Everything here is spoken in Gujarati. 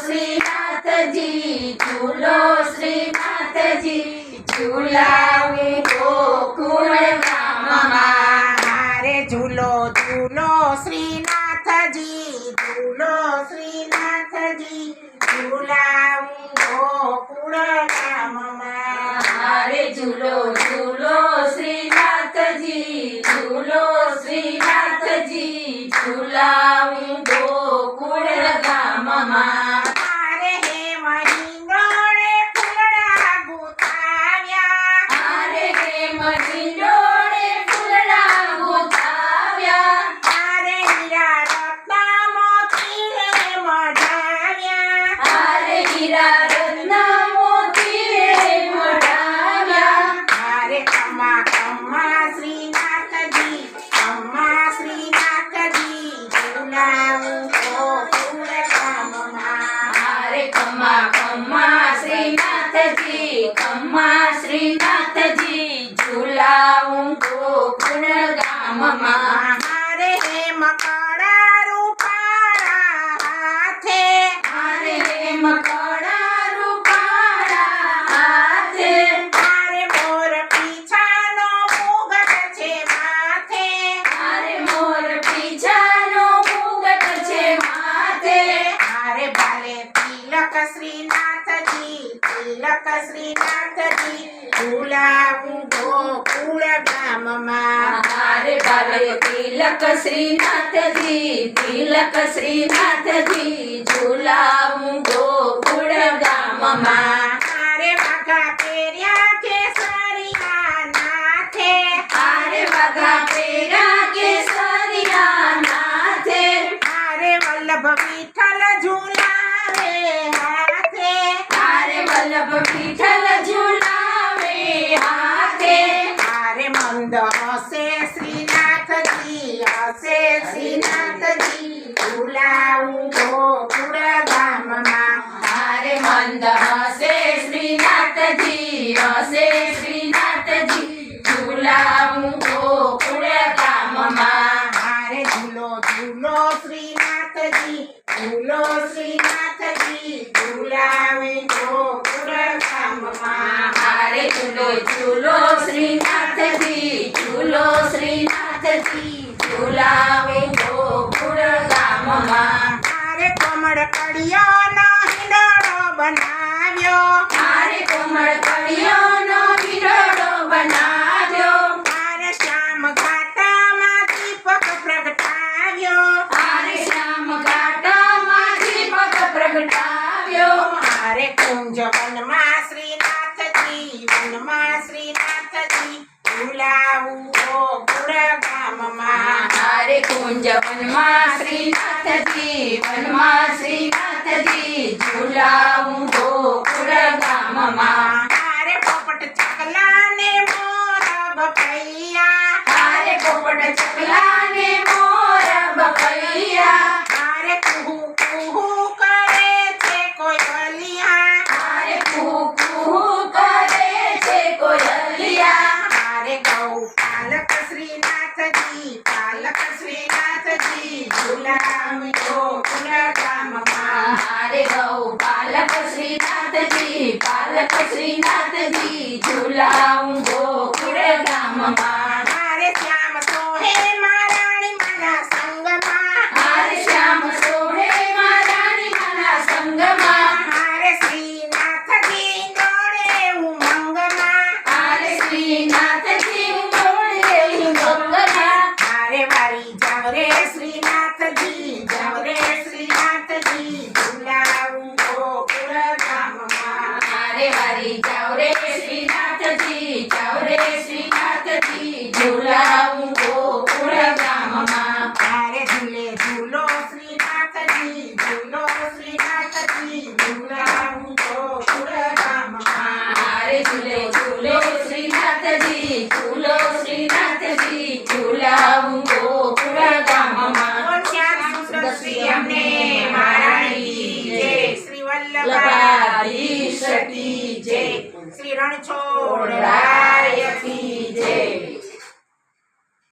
શ્રીનાથજી ઝૂલો શ્રીનાથજી ઝૂલાવું ગોકુળ ગામમાં મારે ઝૂલો ઝૂલો શ્રીનાથજી ઝૂલો શ્રીનાથજી ઝૂલાવું ગોકુળ ગામમાં મારે ઝૂલો ઝૂલો શ્રીનાથજી ઝૂલો શ્રીનાથજી ઝૂલાવું ગોકુળ ગામમાં મારે હે મહિંગોળે ફૂલડા ગુથાવ્યા મારે હે મઢીલોડે ફૂલડા ગોતાવ્યા મારે હીરા રત્ન મોતી રે મઢાવ્યા મારે હીરા રત્ન મોતી રે મઢાવ્યા મારે કમા કમા શ્રીનાથજી કમ્મા શ્રીનાથજી. ઝુલાવું ગોકુળ ગામમાં મારે ખમ્મા શ્રીનાથજી ખમ્મા શ્રીનાથજી ઝુલાવું ગોકુળ ગામમાં મારે હે મકડા રૂપાળા હાથે મારે મકડા રૂપાળા હાથે મારે મોર પીછાનો મુગટ છે માથે મારે મોર પીછાનો મુગટ છે માથે મારે ભાલે તિલક શ્રીનાથજી તિલક શ્રીનાથજી ઝુલાવું ગોકુળ બાલે તિલક શ્રીનાથજી તિલક શ્રીનાથજી ઝુલાવું ગોકુળ ગામમાં મારે વાઘા પહેર્યા કેસરિયા નાથે આરે વગા પેરા કેસરિયા નાથે મારે વલ્લભ વિઠ્ઠલ ઝુલાવે હાથે આરે વલ્લભ વિઠ્ઠલ ઝુલાવે હાથે. મારે મંદ હસે શ્રીનાથજી હસે શ્રીનાથજી. ઝુલાવું ગોકુળ ગામમાં. હારે મંદ હસે શ્રીનાથજી હસે શ્રીનાથજી. ઝુલાવું ગોકુળ ગામમાં. હારે ઝૂલો ઝૂલો શ્રીનાથજી ઝૂલો શ્રીનાથજી. ઝુલાવે ગો ઝૂલો ઝૂલો શ્રીનાથજી ઝૂલો શ્રીનાથજી ઝુલાવે ગોકુળ ગામમાં. મારે કોમળ કડિયાનો હિંડોળો બનાવ્યો. મારે કોમળ કળીઓનો હિંડોળો બનાવ્યો. મારે શ્યામ ઘાટામાં દીપક પ્રગટાવ્યો. મારે શ્યામ ઘાટામાં દીપક પ્રગટાવ્યો. મારે કુંજ વનમાં શ્રીનાથજી વનમાં શ્રીનાથજી ઝુલાવું ગોકુળ ગામમાં મારે કુંજ વનમાં શ્રીનાથજી વનમાં શ્રીનાથજી ઝુલાવું ગામમાં મારે પોપટ ચકલાને મોર બપૈયા હારે પોપટ ચકલાને મોર કુહુ કરે છે કોઈ બલિયા મારે કૂ કૂ કરે છે કોયલિયા મારે ગૌ પાલક શ્રીનાથજી પાલક શ્રીનાથજી ઝુલાવી ગોકુળ ગામમાં મારે ગૌ પાલક શ્રીનાથજી પાલક શ્રીનાથજી ઝુલાવું ગોકુળ ગામમાં મારે શ્યામ સોહે મારાણી માના સંગમાં મારે શ્યામ સોહે મારાની માના સંગમાં મારે શ્રીનાથજી દોડે ઉમંગમાં મારે શ્રીનાથજી ઉમોડે ગંગમાં મારે વારી જાવ રે શ્રીનાથજી જાવ રે શ્રીનાથજી ઝુલાવું ગોકુળ ગામમાં મારે વારી જાવ રે શ્રીનાથજી ચાવરે શ્રીનાથજી. ઝુલાવું ગોકુળ ગામમાં. કી જય. શ્રી રણછોડરાય કી જય.